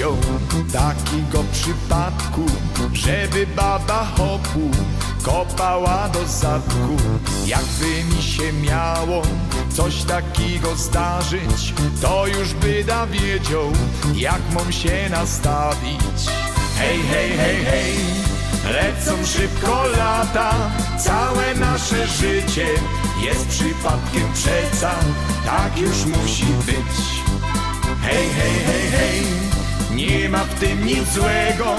wiedział takiego przypadku, żeby baba hopu kopała do zadku. Jakby mi się miało coś takiego zdarzyć, to już by da wiedział, jak mam się nastawić. Hej, hej, hej, hej, lecą szybko lata, całe nasze życie jest przypadkiem przeca, tak już musi być. Hej, hej, hej, hej, nie ma w tym nic złego,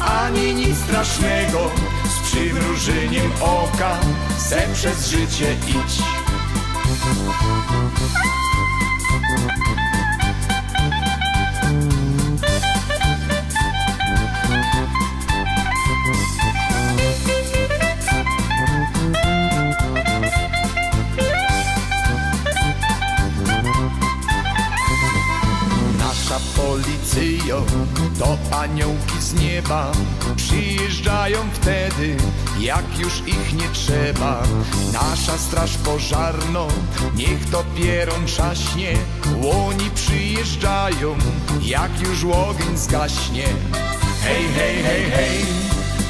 ani nic strasznego. Z przymrużeniem oka se przez życie idź. Policyjo to aniołki z nieba. Przyjeżdżają wtedy, jak już ich nie trzeba. Nasza straż pożarno, niech to pieron trzaśnie. Łoni przyjeżdżają, jak już ogień zgaśnie. Hej, hej, hej, hej,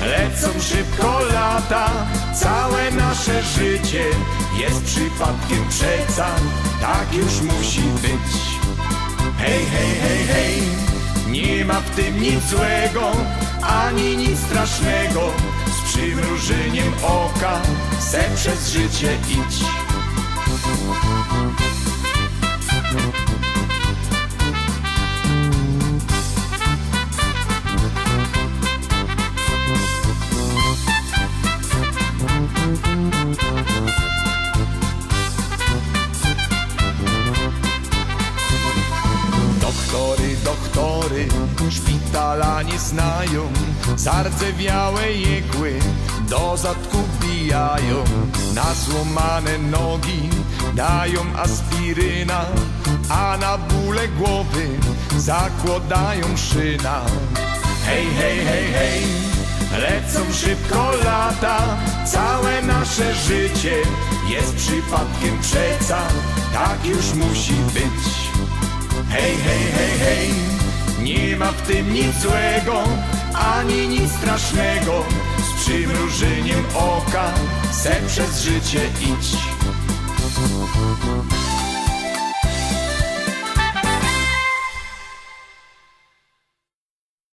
lecą szybko lata. Całe nasze życie jest przypadkiem przeca Tak już musi być Hej, hej, hej, hej, nie ma w tym nic złego, ani nic strasznego. Z przymrużeniem oka se przez życie idź. Szpitala nie znają. Zardzewiałe jegły do zadku bijają. Na złamane nogi dają aspiryna A na bóle głowy zakładają szyna. Hej, hej, hej, hej, lecą szybko lata. Całe nasze życie jest przypadkiem przeca. Tak już musi być. Hej, hej, hej, hej, w tym nic złego, ani nic strasznego. Z przymrużeniem oka se przez życie idź.